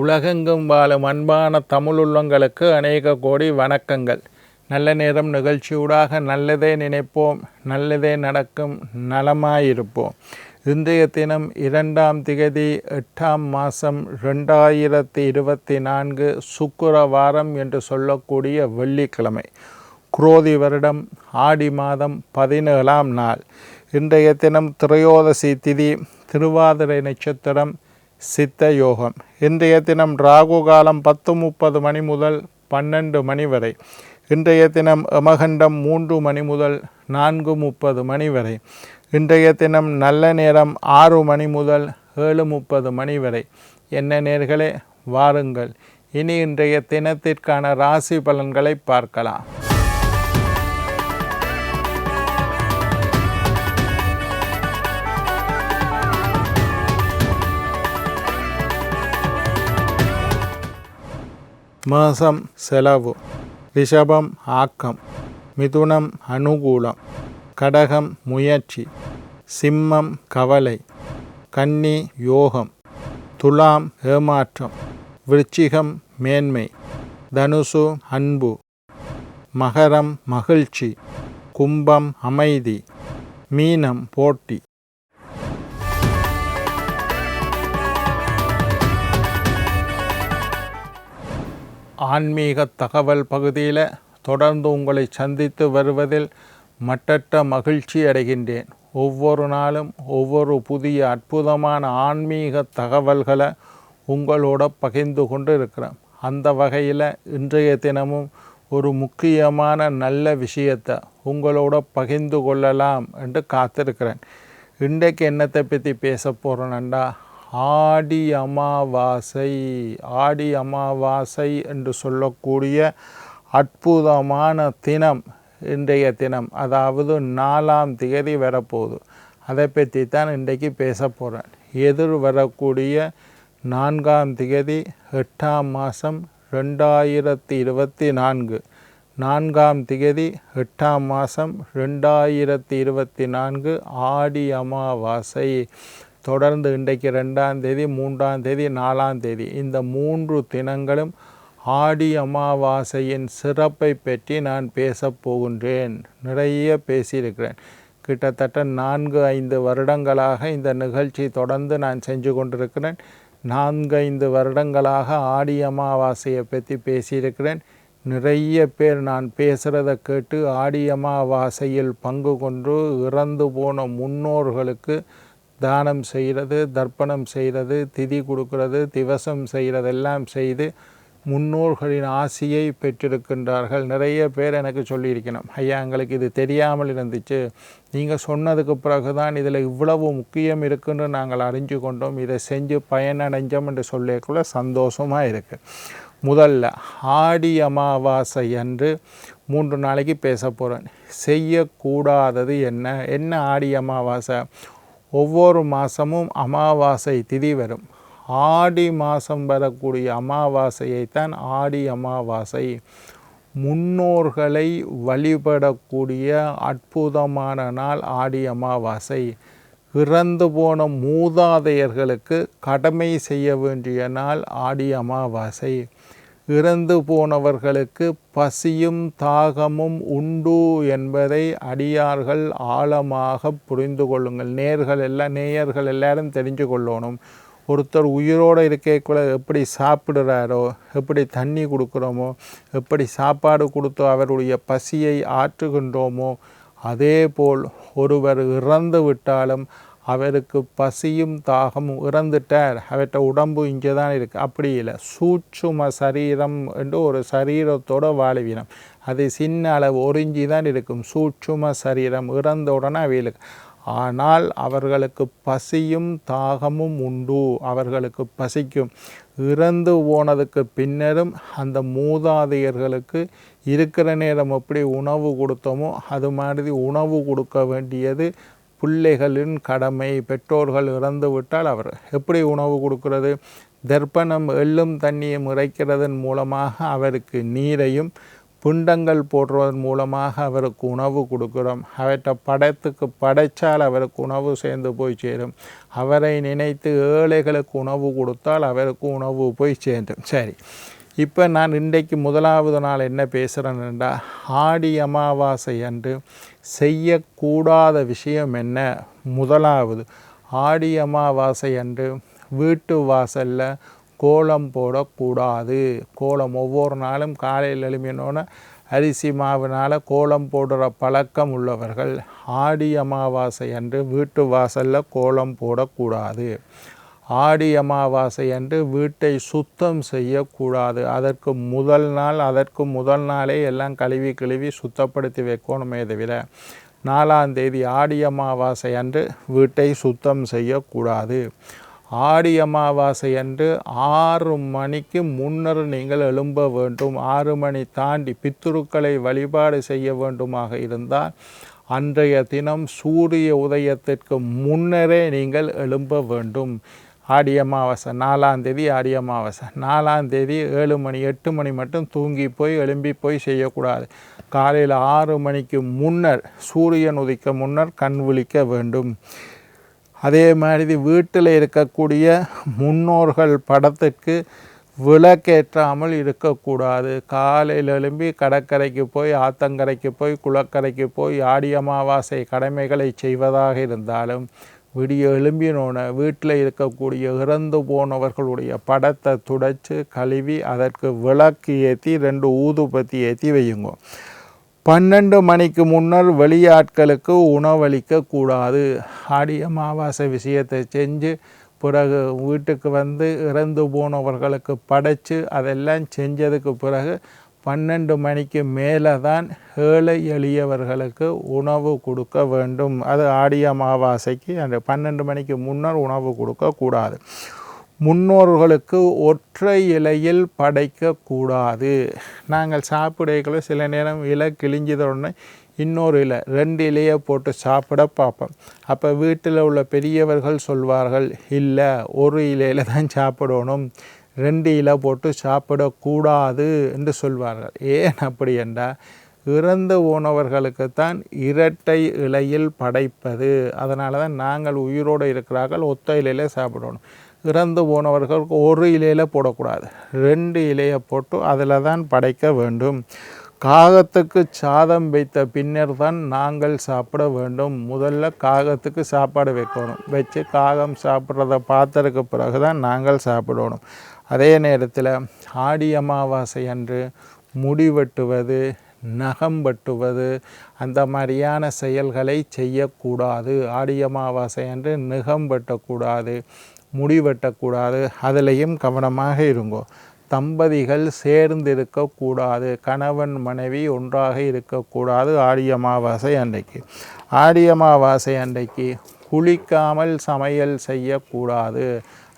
உலகெங்கும் வாழும் அன்பான தமிழுள்ளங்களுக்கு அநேக கோடி வணக்கங்கள். நல்ல நேரம் நிகழ்ச்சியூடாக நல்லதே நினைப்போம் நல்லதே நடக்கும் நலமாயிருப்போம். இன்றைய தினம் இரண்டாம் திகதி எட்டாம் மாதம் ரெண்டாயிரத்தி இருபத்தி நான்கு சுக்கரவாரம் என்று சொல்லக்கூடிய வெள்ளிக்கிழமை. குரோதி வருடம் ஆடி மாதம் பதினேழாம் நாள். இன்றைய தினம் திரையோதசி திதி திருவாதிரை நட்சத்திரம் சித்த யோகம். இன்றைய தினம் ராகு காலம் பத்து முப்பது மணி முதல் பன்னெண்டு மணி வரை. இன்றைய தினம் யமகண்டம் மூன்று மணி முதல் நான்கு முப்பது மணி வரை. இன்றைய தினம் நல்ல நேரம் ஆறு மணி முதல் ஏழு முப்பது மணி வரை. என்ன நேர்களே வாருங்கள். இனி இன்றைய தினத்திற்கான ராசி பலன்களை பார்க்கலாம். மேசம் செலவு ரிஷபம் ஆக்கம் மிதுனம் அனுகூலம் கடகம் முயற்சி சிம்மம் கவலை கன்னி யோகம் துலாம் ஏமாற்றம் விருச்சிகம் மேன்மை தனுசு அன்பு மகரம் மகிழ்ச்சி கும்பம் அமைதி மீனம் போட்டி ஆன்மீக தகவல் பகுதியில் தொடர்ந்து உங்களை சந்தித்து வருவதில் மட்டற்ற மகிழ்ச்சி அடைகின்றேன். ஒவ்வொரு நாளும் ஒவ்வொரு புதிய அற்புதமான ஆன்மீக தகவல்களை உங்களோட பகிர்ந்து கொண்டு இருக்கிறேன். அந்த வகையில் இன்றைய தினமும் ஒரு முக்கியமான நல்ல விஷயத்தை உங்களோட பகிர்ந்து கொள்ளலாம் என்று காத்திருக்கிறேன். இன்றைக்கு என்னத்தை பற்றி பேச போகிறேன்டா ஆடி அமாவாசை ஆடி அமாவாசை என்று சொல்லக்கூடிய அற்புதமான தினம் இன்றைய தினம். அதாவது நாலாம் தேதி வரப்போகுது. அதை பற்றி தான் இன்றைக்கு பேச போகிறேன் எதிர் வரக்கூடிய நான்காம் தேதி எட்டாம் மாதம் ரெண்டாயிரத்தி இருபத்தி நான்கு. நான்காம் திகதி எட்டாம் மாதம் ரெண்டாயிரத்தி இருபத்தி நான்கு ஆடி அமாவாசை. தொடர்ந்து இன்றைக்கு ரெண்டாம் தேதி மூன்றாம் தேதி நாலாம் தேதி. இந்த மூன்று தினங்களும் ஆடி அமாவாசையின் சிறப்பை பற்றி நான் பேசப் போகின்றேன். நிறைய பேசியிருக்கிறேன். கிட்டத்தட்ட நான்கு ஐந்து வருடங்களாக இந்த நிகழ்ச்சி தொடர்ந்து நான் செஞ்சு கொண்டிருக்கிறேன். நான்கு ஐந்து வருடங்களாக ஆடி அமாவாசையை பற்றி பேசியிருக்கிறேன். நிறைய பேர் நான் பேசுகிறத கேட்டு ஆடி அமாவாசையில் பங்கு கொண்டு இறந்து போன முன்னோர்களுக்கு தானம் செய்கிறது தர்ப்பணம் செய்கிறது திதி கொடுக்கிறது திவசம் செய்கிறதெல்லாம் செய்து முன்னோர்களின் ஆசையை பெற்றிருக்கின்றார்கள். நிறைய பேர் எனக்கு சொல்லியிருக்கணும் ஐயா எங்களுக்கு இது தெரியாமல் இருந்துச்சு. நீங்கள் சொன்னதுக்கு பிறகு தான் இதில் இவ்வளவு முக்கியம் இருக்குன்னு நாங்கள் அறிஞ்சு கொண்டோம். இதை செஞ்சு பயனடைஞ்சோம் என்று சொல்லக்குள்ள சந்தோஷமாக இருக்குது முதல்ல ஆடி அமாவாசை அன்று மூன்று நாளைக்கு பேச போகிறேன் செய்யக்கூடாதது என்ன? என்ன ஆடி அமாவாசை? ஒவ்வொரு மாதமும் அமாவாசை திதி வரும். ஆடி மாதம் வரக்கூடிய அமாவாசையைத்தான் ஆடி அமாவாசை. முன்னோர்களை வழிபடக்கூடிய அற்புதமான நாள் ஆடி அமாவாசை. இறந்து போன மூதாதையர்களுக்கு கடமை செய்ய வேண்டிய நாள் ஆடி அமாவாசை. இறந்து போனவர்களுக்கு பசியும் தாகமும் உண்டு என்பதை அடியார்கள் ஆழமாக புரிந்து கொள்ளுங்கள். நேர்கள் எல்லாம் நேயர்கள் எல்லாரும் தெரிஞ்சு கொள்ளணும். ஒருத்தர் உயிரோடு இருக்கக்குள்ள எப்படி சாப்பிடுறாரோ எப்படி தண்ணி கொடுக்குறோமோ எப்படி சாப்பாடு கொடுத்தோ அவருடைய பசியை ஆற்றுகின்றோமோ அதே போல் ஒருவர் இறந்து விட்டாலும் அவருக்கு பசியும் தாகமும் இறந்துட்டார். அவர்கிட்ட உடம்பு இங்கே தான் இருக்குது அப்படி இல்லை. சூட்சும சரீரம் என்று ஒரு சரீரத்தோட வாழ்வினம். அது சின்ன அளவு ஒரிஞ்சி தான் இருக்கும். சூட்சும சரீரம் இறந்த உடனே அவைகளுக்கு ஆனால் அவர்களுக்கு பசியும் தாகமும் உண்டு. அவர்களுக்கு பசிக்கும். இறந்து போனதுக்கு பின்னரும் அந்த மூதாதையர்களுக்கு இருக்கிற நேரம் எப்படி உணவு கொடுத்தோமோ அது மாதிரி உணவு கொடுக்க வேண்டியது பிள்ளைகளின் கடமை பெற்றோர்கள் இறந்து விட்டால் அவர் எப்படி உணவு கொடுக்கிறது? தர்ப்பணம் எள்ளும் தண்ணியும் இறைக்கிறதன் மூலமாக அவருக்கு நீரையும் பிண்டங்கள் போடுறதன் மூலமாக அவருக்கு உணவு கொடுக்குறோம். அவற்றை படத்துக்கு படைச்சால் அவருக்கு உணவு சேர்ந்து போய் சேரும். அவரை நினைத்து ஏழைகளுக்கு உணவு கொடுத்தால் அவருக்கு உணவு போய் சேரும். சரி இப்போ நான் இன்றைக்கு முதலாவது நாள் என்ன பேசுகிறேன்டா ஆடி அமாவாசை அன்று செய்யக்கூடாத விஷயம் என்ன? முதலாவது ஆடி அமாவாசை அன்று வீட்டு வாசலில் கோலம் போடக்கூடாது. கோலம் ஒவ்வொரு நாளும் காலையில் எழுப்பினோன்னு அரிசி மாவினால் கோலம் போடுற பழக்கம் உள்ளவர்கள் ஆடி அமாவாசை அன்று வீட்டு வாசலில் கோலம் போடக்கூடாது. ஆடி அமாவாசை அன்று வீட்டை சுத்தம் செய்யக்கூடாது. அதற்கு முதல் நாள் அதற்கு முதல் நாளே எல்லாம் கழுவி கழுவி சுத்தப்படுத்தி வைக்கணுமே தவிர நாலாம் தேதி ஆடி அமாவாசை அன்று வீட்டை சுத்தம் செய்யக்கூடாது. ஆடி அமாவாசை அன்று ஆறு மணிக்கு முன்னர் நீங்கள் எழும்ப வேண்டும். ஆறு மணி தாண்டி பித்துருக்களை வழிபாடு செய்ய வேண்டுமாக இருந்தால் அன்றைய தினம் சூரிய உதயத்திற்கு முன்னரே நீங்கள் எழும்ப வேண்டும். ஆடி அமாவாசை நாலாம் தேதி ஆடி அமாவாசை. நாலாம் தேதி ஏழு மணி எட்டு மணி மட்டும் தூங்கி போய் எழும்பி போய் செய்யக்கூடாது. காலையில் ஆறு மணிக்கு முன்னர் சூரியன் உதிக்க முன்னர் கண் விழிக்க வேண்டும். அதே மாதிரி வீட்டில் இருக்கக்கூடிய முன்னோர்கள் படத்துக்கு விளக்கேற்றாமல் இருக்கக்கூடாது. காலையில் எழும்பி கடற்கரைக்கு போய் ஆத்தங்கரைக்கு போய் குளக்கரைக்கு போய் ஆடி அமாவாசை கடமைகளை செய்வதாக இருந்தாலும் விடிய எழும்பினோன வீட்டில் இருக்கக்கூடிய இறந்து போனவர்களுடைய படத்தை துடைச்சு கழுவி அதற்கு விளக்கு ஏற்றி ரெண்டு ஊதுபத்தி ஏற்றி வையுங்க. பன்னெண்டு மணிக்கு முன்னர் வெளியாட்களுக்கு உணவளிக்க கூடாது. ஆடிய அமாவாசை விஷயத்தை செஞ்சு பிறகு வீட்டுக்கு வந்து இறந்து போனவர்களுக்கு படைச்சு அதெல்லாம் செஞ்சதுக்கு பிறகு பன்னெண்டு மணிக்கு மேலே தான் ஏழை எளியவர்களுக்கு உணவு கொடுக்க வேண்டும். அது ஆடி அமாவாசைக்கு அந்த பன்னெண்டு மணிக்கு முன்னர் உணவு கொடுக்கக்கூடாது முன்னோர்களுக்கு ஒற்றை இலையில் படைக்கக்கூடாது நாங்கள் சாப்பிடுகளை சில நேரம் இலை கிழிஞ்சதோடனே இன்னொரு இலை ரெண்டு இலையை போட்டு சாப்பிட பார்ப்போம். அப்போ வீட்டில் உள்ள பெரியவர்கள் சொல்வார்கள் இல்லை ஒரு இலையில் தான் சாப்பிடணும். ரெண்டு இலை போட்டு சாப்பிடக்கூடாது என்று சொல்வார்கள். ஏன் அப்படி என்றால் இறந்து போனவர்களுக்குத்தான் இரட்டை இலையில் படைப்பது. அதனால தான் நாங்கள் உயிரோடு இருக்கிறார்கள் ஒத்த இலையில் சாப்பிடணும். இறந்து போனவர்களுக்கு ஒரு இலையில் போடக்கூடாது. ரெண்டு இலையை போட்டு அதில் தான் படைக்க வேண்டும். காகத்துக்கு சாதம் வைத்த பின்னர் தான் நாங்கள் சாப்பிட வேண்டும். முதல்ல காகத்துக்கு சாப்பாடு வைக்கணும். வச்சு காகம் சாப்பிட்றத பார்த்ததுக்கு பிறகு தான் நாங்கள் சாப்பிடணும். அதே நேரத்தில் ஆடி அமாவாசை அன்று முடி வெட்டுவது நகம் வெட்டுவது அந்த மாதிரியான செயல்களை செய்யக்கூடாது. ஆடி அமாவாசை அன்று நகம் வெட்டக்கூடாது முடி வெட்டக்கூடாது அதிலையும் கவனமாக இருங்கோ. தம்பதிகள் சேர்ந்து இருக்கக்கூடாது கணவன் மனைவி ஒன்றாக இருக்கக்கூடாது ஆடி அமாவாசை அன்றைக்கு. ஆடி அமாவாசை அன்றைக்கு குளிக்காமல் சமையல் செய்யக்கூடாது.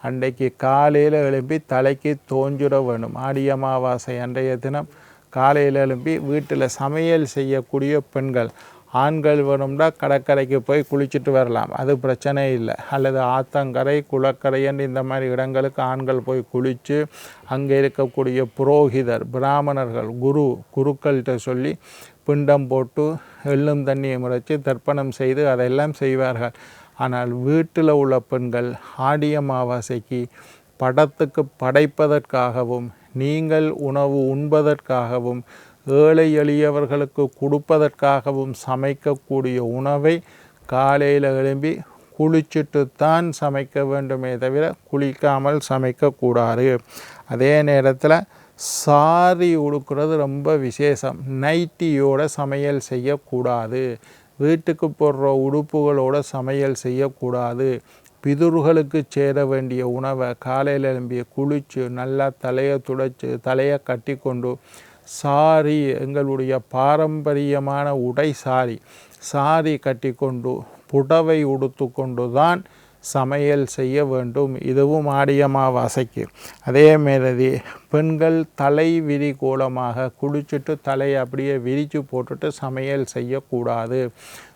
அன்றைக்கு காலையில் எழும்பி தலைக்கு தோஞ்சுட வேணும். ஆடி அமாவாசை அன்றைய தினம் காலையில் எழும்பி வீட்டில் சமையல் செய்யக்கூடிய பெண்கள். ஆண்கள் வேணும்னா கடற்கரைக்கு போய் குளிச்சுட்டு வரலாம். அது பிரச்சனை இல்லை. அல்லது ஆத்தங்கரை குளக்கரைன்னு இந்த மாதிரி இடங்களுக்கு ஆண்கள் போய் குளித்து அங்கே இருக்கக்கூடிய புரோகிதர் பிராமணர்கள் குரு குருக்கள்கிட்ட சொல்லி பிண்டம் போட்டு எள்ளும் தண்ணியை முறைச்சி தர்ப்பணம் செய்து அதையெல்லாம் செய்வார்கள். ஆனால் வீட்டில் உள்ள பெண்கள் ஆடி அமாவாசைக்கு படத்துக்கு படைப்பதற்காகவும் நீங்கள் உணவு உண்பதற்காகவும் ஏழை எளியவர்களுக்கு கொடுப்பதற்காகவும் சமைக்கக்கூடிய உணவை காலையில் எழும்பி குளிச்சுட்டு தான் சமைக்க வேண்டுமே தவிர குளிக்காமல் சமைக்கக்கூடாது. அதே நேரத்தில் சாரி உடுக்கிறது ரொம்ப விசேஷம். நைட்டியோட சமையல் செய்யக்கூடாது. வீட்டுக்கு போடுற உடுப்புகளோட சமையல் செய்யக்கூடாது. பிதுர்களுக்கு சேர வேண்டிய உணவை காலையில் எழும்பி குளித்து நல்லா தலையை துடைச்சி தலையை கட்டி கொண்டு சாரி எங்களுடைய பாரம்பரியமான உடை சாரி சாரி கட்டி கொண்டு புடவை உடுத்து கொண்டு தான் சமையல் செய்ய வேண்டும். இதுவும் ஆடியமாவாசைக்கு அதே மாதிரி பெண்கள் தலை விரி கோலமாக குளிச்சுட்டு தலையை அப்படியே விரித்து போட்டுட்டு சமையல் செய்யக்கூடாது.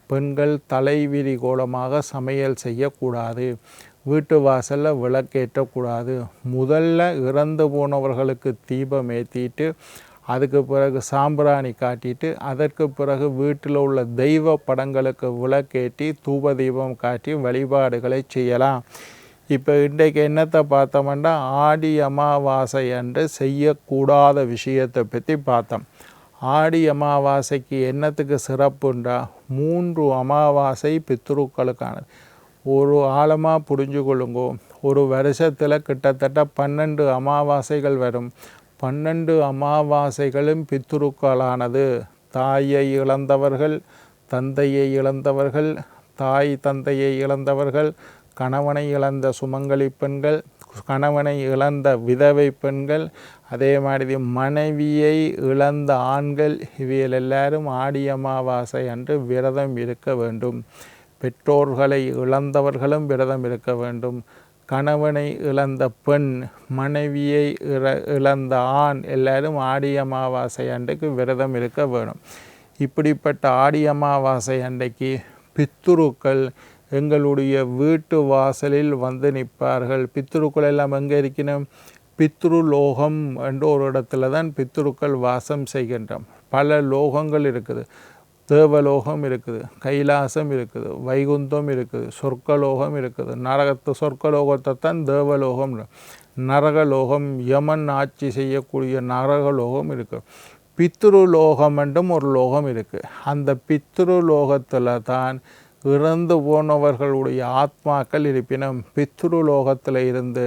பெண்கள் தலை விரி கோலமாக சமையல் செய்யக்கூடாது. வீட்டு வாசலில் விளக்கேற்றக்கூடாது. முதல்ல இறந்து போனவர்களுக்கு தீபம் ஏற்றிட்டு அதுக்கு பிறகு சாம்பிராணி காட்டிட்டு அதற்கு பிறகு வீட்டில் உள்ள தெய்வ படங்களுக்கு விளக்கேற்றி தூப தீபம் காட்டி வழிபாடுகளை செய்யலாம். இப்போ இன்றைக்கு என்னத்தை பார்த்தோம்னா ஆடி அமாவாசை என்று செய்யக்கூடாத விஷயத்தை பற்றி பார்த்தோம். ஆடி அமாவாசைக்கு என்னத்துக்கு சிறப்புண்டா மூன்று அமாவாசை பித்ருக்களுக்கானது. ஒரு ஆழமாக புரிஞ்சு கொள்ளுங்கோ ஒரு வருஷத்தில் கிட்டத்தட்ட பன்னெண்டு அமாவாசைகள் வரும். பன்னெண்டு அமாவாசைகளும் பித்ருக்களானது. தாயை இழந்தவர்கள் தந்தையை இழந்தவர்கள் தாய் தந்தையை இழந்தவர்கள் கணவனை இழந்த சுமங்கலி பெண்கள் கணவனை இழந்த விதவை பெண்கள் அதே மாதிரி மனைவியை இழந்த ஆண்கள் இவைகள் எல்லாரும் ஆடி அமாவாசை அன்று விரதம் இருக்க வேண்டும். பெற்றோர்களை இழந்தவர்களும் விரதம் இருக்க வேண்டும். கணவனை இழந்த பெண் மனைவியை இழ இழந்த ஆண் எல்லாரும் ஆடி அமாவாசை அன்றைக்கு விரதம் இருக்க வேணும். இப்படிப்பட்ட ஆடி அமாவாசை அன்றைக்கு பித்துருக்கள் எங்களுடைய வீட்டு வாசலில் வந்து நிற்பார்கள். பித்துருக்கள் எல்லாம் எங்கே இருக்கணும் பித்ரு லோகம் என்ற ஒரு இடத்துல தான் பித்ருக்கள் வாசம் செய்கின்றோம். பல லோகங்கள் இருக்குது. தேவலோகம் இருக்குது கைலாசம் இருக்குது வைகுந்தம் இருக்குது சொர்க்கலோகம் இருக்குது. நரகத்து சொர்க்கலோகத்தை தான் தேவலோகம். நரகலோகம் யமன் ஆட்சி செய்யக்கூடிய நரகலோகம் இருக்குது பித்ரு லோகம் என்றும் ஒரு லோகம் இருக்குது அந்த பித்ரு லோகத்தில் தான் இறந்து போனவர்களுடைய ஆத்மாக்கள் இருப்பினும் பித்ரு லோகத்தில் இருந்து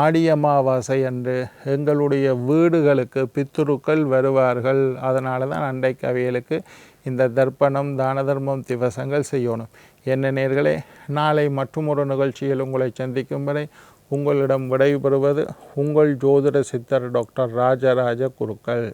ஆடி அமாவாசை அன்று எங்களுடைய வீடுகளுக்கு பித்ருக்கள் வருவார்கள். அதனால தான் அண்டை கவியலுக்கு இந்த தர்ப்பணம் தான தர்மம் திவசங்கள் செய்யணும். என்ன நேர்களே நாளை மற்றொரு நிகழ்ச்சியில் உங்களை சந்திக்கும் வரை உங்களிடம் விடைபெறுவது உங்கள் ஜோதிட சித்தர் டாக்டர் ராஜராஜ குருக்கள்.